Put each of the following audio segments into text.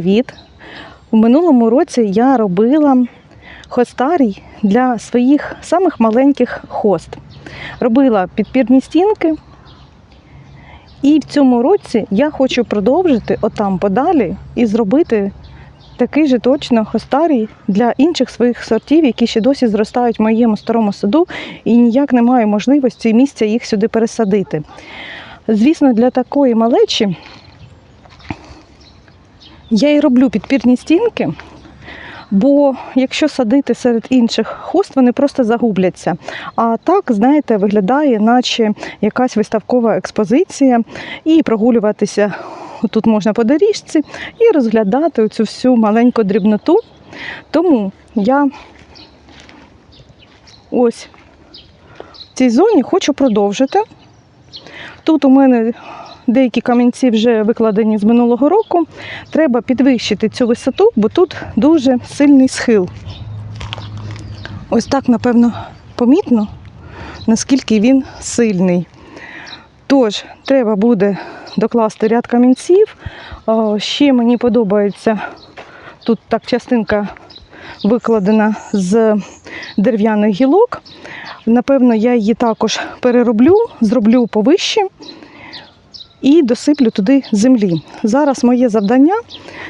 привіт! У минулому році я робила хостарій для своїх самих маленьких хост. Робила підпірні стінки. І в цьому році я хочу продовжити отам подалі і зробити такий же точно хостарій для інших своїх сортів, які ще досі зростають в моєму старому саду, і ніяк не маю можливості і місця їх сюди пересадити. Звісно, для такої малечі я і роблю підпірні стінки, бо якщо садити серед інших хост, вони просто загубляться. А так, знаєте, виглядає, наче якась виставкова експозиція, і прогулюватися тут можна по доріжці і розглядати цю всю маленьку дрібноту. Тому я ось в цій зоні хочу продовжити. Тут у мене деякі камінці вже викладені з минулого року. Треба підвищити цю висоту, бо тут дуже сильний схил. Ось так, напевно, помітно, наскільки він сильний. Тож, треба буде докласти ряд камінців. Ще мені подобається тут так частинка викладена з дерев'яних гілок. Напевно, я її також перероблю, зроблю повище і досиплю туди землі. Зараз моє завдання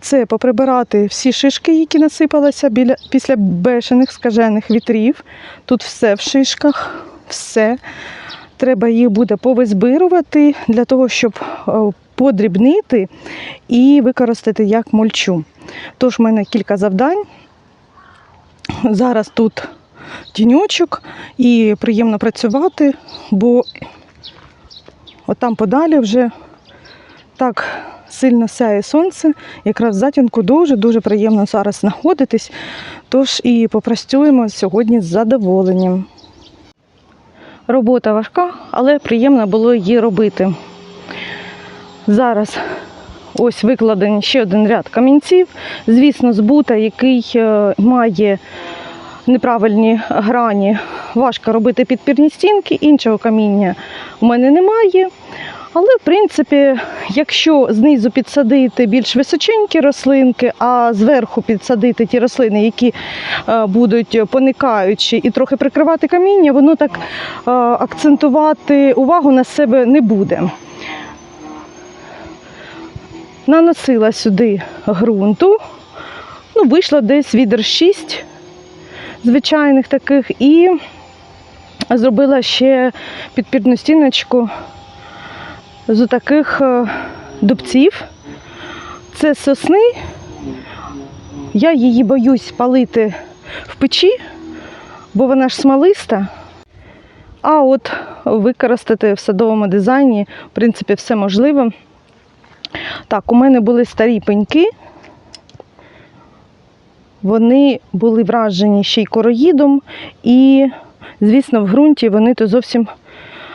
це поприбирати всі шишки, які насипалися біля, після бешених скажених вітрів. Тут все в шишках, все. Треба їх буде повизбирувати для того, щоб е, подрібнити і використати як мульчу. Тож в мене кілька завдань. Зараз тут тіньочок і приємно працювати, бо отам подалі вже так сильно сяє сонце. Якраз в затінку дуже-дуже приємно зараз знаходитись. Тож і попрацюємо сьогодні з задоволенням. Робота важка, але приємно було її робити. Зараз ось викладений ще один ряд камінців. Звісно, з бута, який е, має неправильні грані, важко робити підпірні стінки, іншого каміння у мене немає. Але, в принципі, якщо знизу підсадити більш височенькі рослинки, а зверху підсадити ті рослини, які е, будуть поникаючі і трохи прикривати каміння, воно так е, акцентувати увагу на себе не буде. Наносила сюди ґрунту, ну, вийшло десь відер 6 звичайних таких, і зробила ще підпірну стіночку з таких е, дубців. Це сосни. Я її боюсь палити в печі, бо вона ж смолиста. А от використати в садовому дизайні, в принципі, все можливо. Так, у мене були старі пеньки. Вони були вражені ще й короїдом, і, звісно, в ґрунті вони то зовсім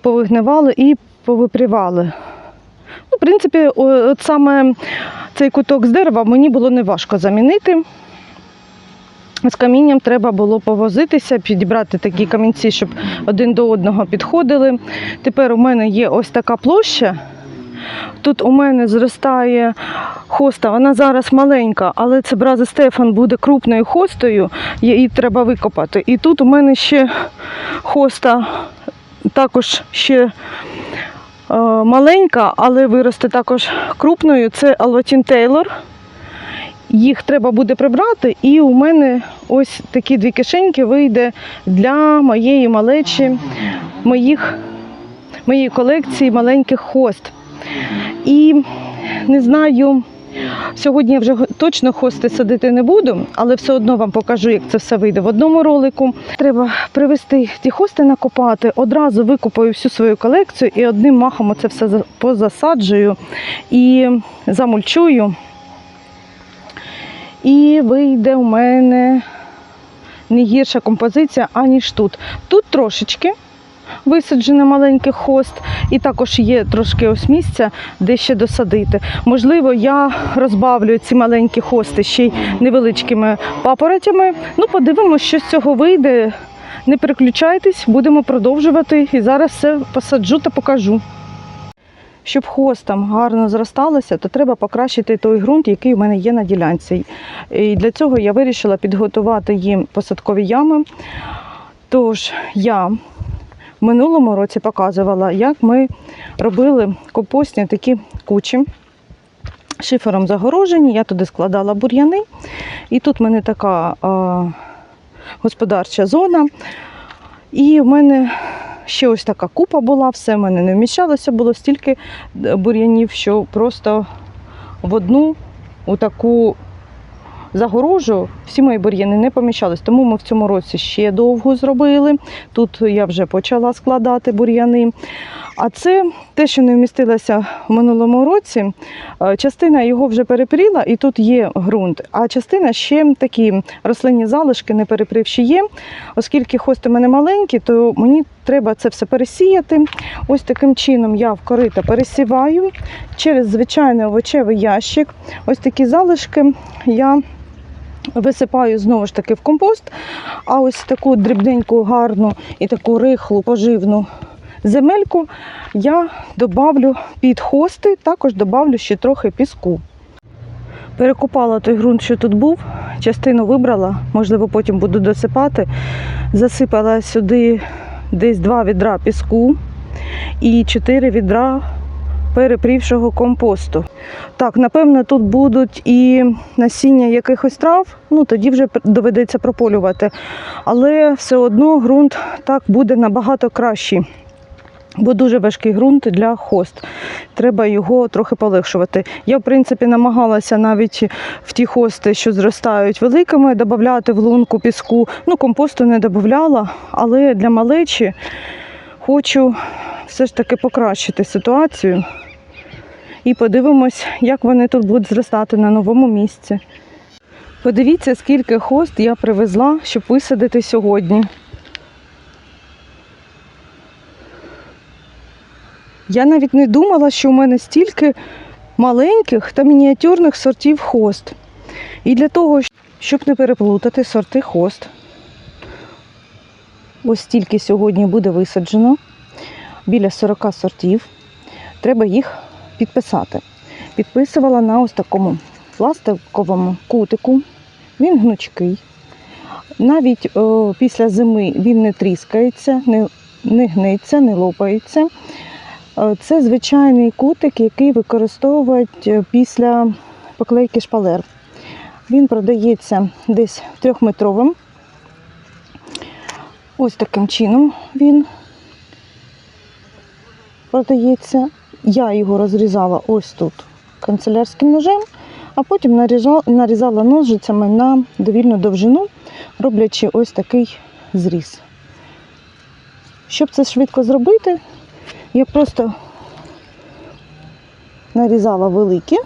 повигнивали і повипрівали. Ну, в принципі, от саме цей куток з дерева мені було неважко замінити. З камінням треба було повозитися, підібрати такі камінці, щоб один до одного підходили. Тепер у мене є ось така площа. Тут у мене зростає хоста, вона зараз маленька, але це браза Стефан буде крупною хостою, її треба викопати. І тут у мене ще хоста також ще е, маленька, але виросте також крупною. Це Алватін Тейлор. Їх треба буде прибрати, і у мене ось такі дві кишеньки вийде для моєї малечі, моїх, моєї колекції маленьких хост. І не знаю, сьогодні я вже точно хости садити не буду, але все одно вам покажу, як це все вийде в одному ролику. Треба привезти ті хости накопати, одразу викопаю всю свою колекцію і одним махом це все позасаджую і замульчую. І вийде у мене не гірша композиція, аніж тут. Тут трошечки висаджено маленьких хост, і також є трошки ось місця, де ще досадити. Можливо, я розбавлю ці маленькі хости ще й невеличкими папоротями. Ну, подивимося, що з цього вийде. Не переключайтесь, будемо продовжувати. І зараз все посаджу та покажу. щоб хостам гарно зросталося, то треба покращити той ґрунт, який у мене є на ділянці. І для цього я вирішила підготувати їм посадкові ями. Тож я минулому році показувала, як ми робили компостні такі кучі. Шифером загорожені, я туди складала бур'яни. І тут в мене така а, господарча зона. І в мене ще ось така купа була, все в мене не вміщалося, було стільки е, бур'янів, що просто в одну у таку загорожу всі мої бур'яни не поміщались. Тому ми в цьому році ще довго зробили. Тут я вже почала складати бур'яни. А це те, що не вмістилося в минулому році. Е, Частина його вже перепріла, і тут є ґрунт, а частина ще такі рослинні залишки, не перепривші є. Оскільки хости в мене маленькі, то мені треба це все пересіяти. Ось таким чином я в корита пересіваю через звичайний овочевий ящик. Ось такі залишки я висипаю знову ж таки в компост. А ось таку дрібненьку, гарну і таку рихлу, поживну земельку я добавлю під хости, також добавлю ще трохи піску. Перекопала той ґрунт, що тут був, частину вибрала, можливо, потім буду досипати. Засипала сюди десь два відра піску і чотири відра перепрівшого компосту. Так, напевно, тут будуть і насіння якихось трав, ну тоді вже доведеться прополювати. Але все одно ґрунт так буде набагато кращий. Бо дуже важкий ґрунт для хост. Треба його трохи полегшувати. Я, в принципі, намагалася навіть в ті хости, що зростають великими, додати в лунку піску. Ну, компосту не додавала, але для малечі хочу все ж таки покращити ситуацію. І подивимось, як вони тут будуть зростати на новому місці. Подивіться, скільки хост я привезла, щоб висадити сьогодні. Я навіть не думала, що у мене стільки маленьких та мініатюрних сортів хост. І для того, щоб не переплутати сорти хост, ось стільки сьогодні буде висаджено, біля 40 сортів. Треба їх підписати. Підписувала на ось такому пластиковому кутику. Він гнучкий. Навіть о, після зими він не тріскається, не, не гниться, не лопається. Е, Це звичайний кутик, який використовують е, після поклейки шпалер. Він продається десь трьохметровим. Ось таким чином він продається. Я його розрізала ось тут канцелярським ножем, а потім нарізала, ножицями на довільну довжину, роблячи ось такий зріз. Щоб це швидко зробити, я просто нарізала великі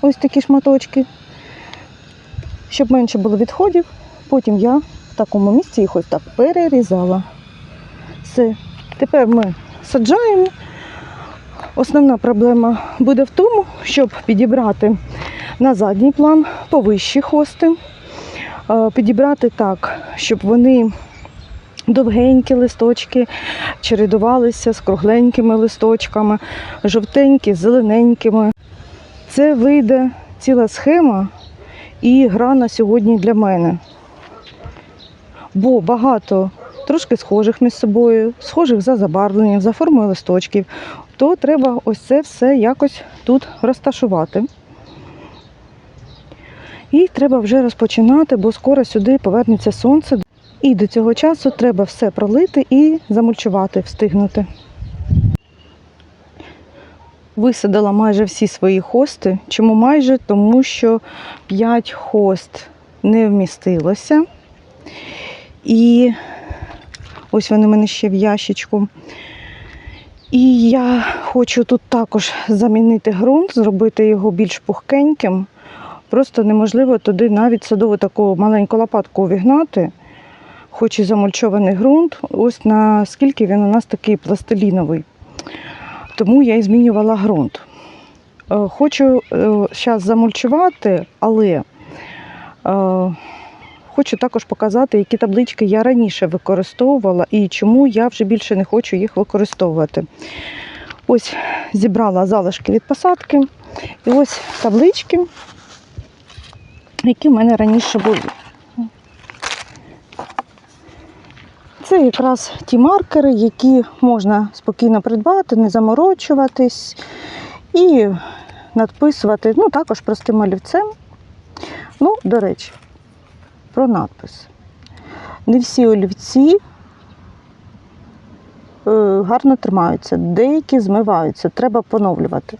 ось такі шматочки, щоб менше було відходів. Потім я в такому місці їх ось так перерізала. Все. Тепер ми саджаємо. Основна проблема буде в тому, щоб підібрати на задній план повищі хости, Е, підібрати так, щоб вони довгенькі листочки чередувалися з кругленькими листочками, жовтенькі, зелененькими. Це вийде ціла схема і гра на сьогодні для мене. Бо багато трошки схожих між собою, схожих за забарвленням, за формою листочків, то треба ось це все якось тут розташувати. І треба вже розпочинати, бо скоро сюди повернеться сонце. І до цього часу треба все пролити і замульчувати, встигнути. Висадила майже всі свої хости. Чому майже? Тому що 5 хост не вмістилося. І ось вони в мене ще в ящичку. І я хочу тут також замінити ґрунт, зробити його більш пухкеньким. Просто неможливо туди навіть садову таку маленьку лопатку увігнати, хоч і замульчований ґрунт. Ось наскільки він у нас такий пластиліновий. Тому я і змінювала ґрунт. Е, Хочу зараз замульчувати, але е, хочу також показати, які таблички я раніше використовувала і чому я вже більше не хочу їх використовувати. Ось зібрала залишки від посадки. І ось таблички, які в мене раніше були. Це якраз ті маркери, які можна спокійно придбати, не заморочуватись і надписувати, ну, також простим олівцем. Ну, до речі, про надпис. Не всі олівці е, гарно тримаються, деякі змиваються, треба поновлювати.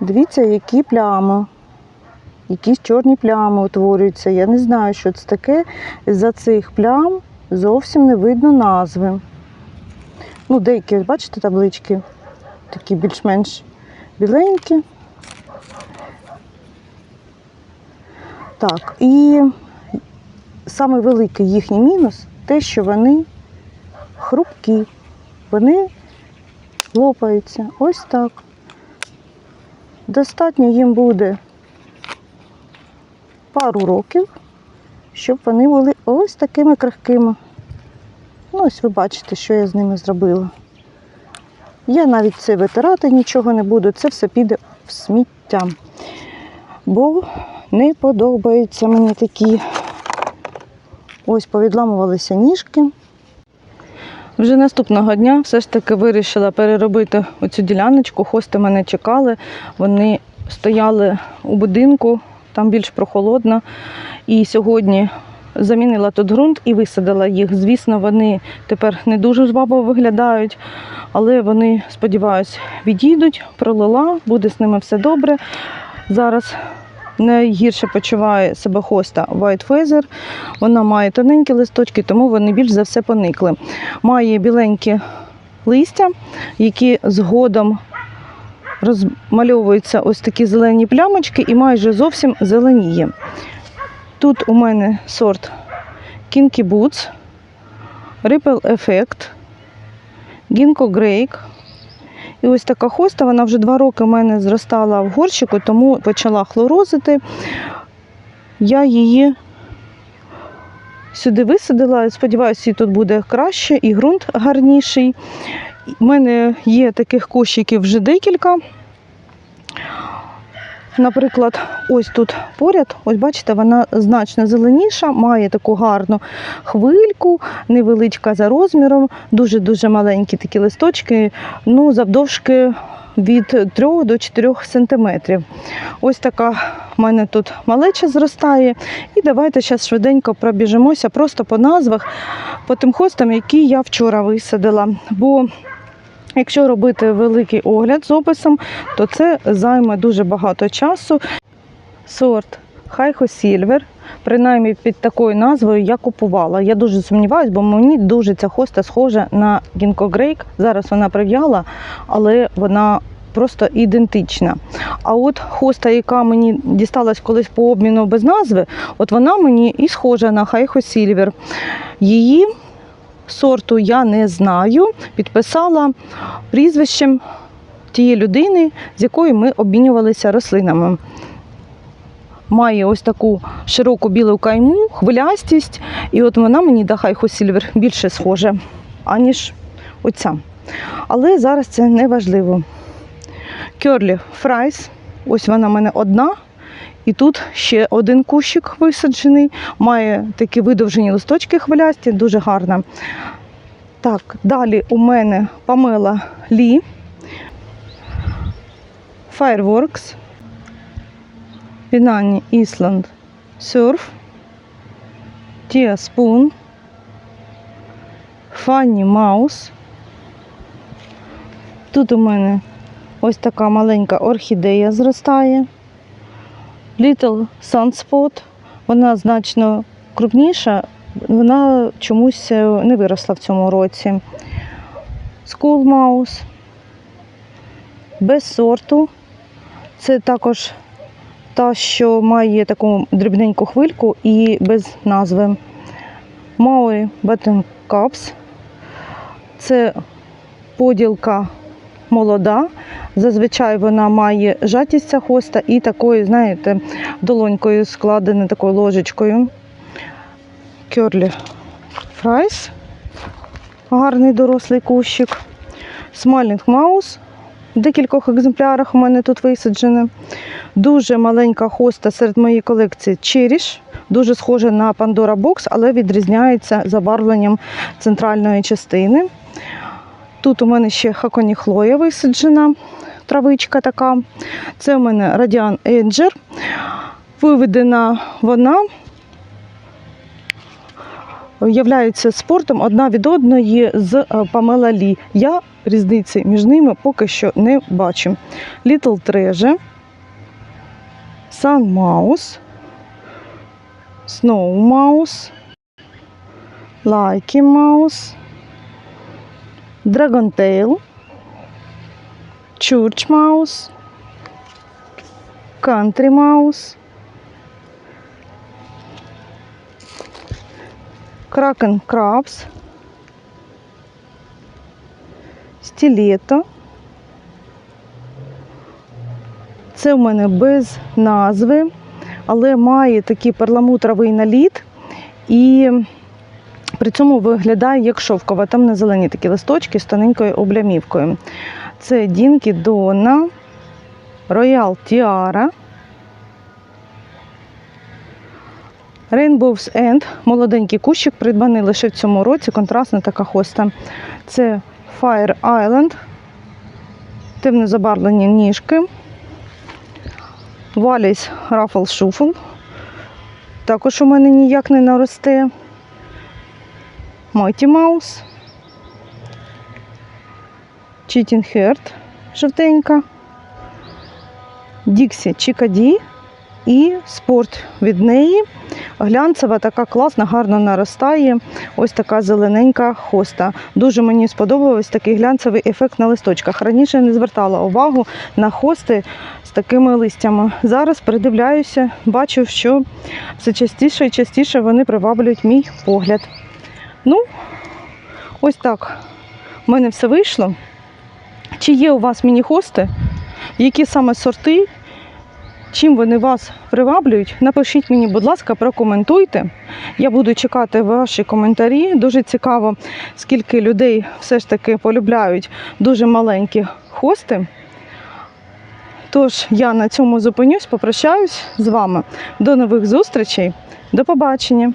Дивіться, які плями, якісь чорні плями утворюються. Я не знаю, що це таке. За цих плям зовсім не видно назви. Ну, деякі, бачите, таблички такі більш-менш біленькі. Так, і саме великий їхній мінус те, що вони хрупкі, вони лопаються. Ось так. Достатньо їм буде пару років, щоб вони були ось такими крихкими. Ну, ось ви бачите, що я з ними зробила. Я навіть це витирати нічого не буду, це все піде в сміття. Бо не подобаються мені такі. Ось повідламувалися ніжки. Вже наступного дня все ж таки вирішила переробити оцю діляночку. Хости мене чекали. Вони стояли у будинку, там більш прохолодно. І сьогодні замінила тут ґрунт і висадила їх. Звісно, вони тепер не дуже жваво виглядають, але вони, сподіваюсь, відійдуть, пролила, буде з ними все добре. Зараз найгірше почуває себе хоста White Feather. Вона має тоненькі листочки, тому вони більш за все поникли. Має біленькі листя, які згодом розмальовуються ось такі зелені плямочки і майже зовсім зеленіє. Тут у мене сорт Kinky Boots, Ripple Effect, Ginkgo Grake. І ось така хоста, вона вже два роки в мене зростала в горщику, тому почала хлорозити. Я її сюди висадила. Сподіваюся, їй тут буде краще і ґрунт гарніший. У мене є таких кущиків вже декілька. Наприклад, ось тут поряд, ось бачите, вона значно зеленіша, має таку гарну хвильку, невеличка за розміром, дуже-дуже маленькі такі листочки, ну, завдовжки від 3 до 4 сантиметрів. Ось така в мене тут малеча зростає. І давайте зараз швиденько пробіжимося просто по назвах, по тим хостам, які я вчора висадила. Бо Якщо робити великий огляд з описом, то це займе дуже багато часу. Сорт Хайхо Сільвер, принаймні під такою назвою я купувала. Я дуже сумніваюся, бо мені дуже ця хоста схожа на Гінко Грейк. Зараз вона прив'яла, але вона просто ідентична. А от хоста, яка мені дісталась колись по обміну без назви, от вона мені і схожа на Хайхо Сільвер. Її сорту я не знаю, підписала прізвищем тієї людини, з якою ми обмінювалися рослинами. Має ось таку широку білу кайму, хвилястість, і от вона мені до Сільвер більше схожа, аніж оця. Але зараз це не важливо. Кьорлі Фрайс, ось вона в мене одна. І тут ще один кущик висаджений, має такі видовжені листочки хвилясті, дуже гарна. Так, далі у мене Памела Лі, Fireworks, Пінані Ісланд Surf, Тіа Спун, Фанні Маус. Тут у мене ось така маленька орхідея зростає. Little Sunspot, вона значно крупніша, вона чомусь е, не виросла в цьому році. School Mouse, без сорту. Це також та, що має таку дрібненьку хвильку і без назви. Maui Button Cups. Це поділка молода. Зазвичай вона має жатість ця хоста і такою, знаєте, долонькою складена такою ложечкою. Кьорлі Фрайс. Гарний дорослий кущик. Смайлінг Маус. В декількох екземплярах у мене тут висаджене. Дуже маленька хоста серед моєї колекції Cherish. Дуже схожа на Pandora Box, але відрізняється забарвленням центральної частини. Тут у мене ще хаконіхлоя висаджена, травичка така. Це у мене Radian Edger. Виведена вона являються спортом одна від одної з е, Памела Лі. Я різниці між ними поки що не бачу. Little Treasure, Sun Mouse, Snow Mouse, Likey Mouse, Mouse, Country Mouse, Кракен Крабс, Стілето. Це в мене без назви, але має такий перламутровий наліт і при цьому виглядає як шовкова. Там не зелені такі листочки з тоненькою облямівкою. Це Дінкі Дона, Роял Тіара. Rainbow's End, молоденький кущик, придбаний лише в цьому році, контрастна така хоста. Це Fire Island, темно забарвлені ніжки. Валіс Ruffle Shuffle. Також у мене ніяк не наросте. Mighty Mouse. Cheating Heart жовтенька. Dixie Чикаді і спорт від неї. Глянцева, така класна, гарно наростає. Ось така зелененька хоста. Дуже мені сподобався такий глянцевий ефект на листочках. Раніше не звертала увагу на хости з такими листями. Зараз придивляюся, бачу, що все частіше і частіше вони приваблюють мій погляд. Ну, ось так. У мене все вийшло. Чи є у вас міні-хости? Які саме сорти? Чим вони вас приваблюють? Напишіть мені, будь ласка, прокоментуйте. Я буду чекати ваші коментарі. Дуже цікаво, скільки людей все ж таки полюбляють дуже маленькі хости. Тож я на цьому зупинюсь, попрощаюсь з вами. До нових зустрічей. До побачення!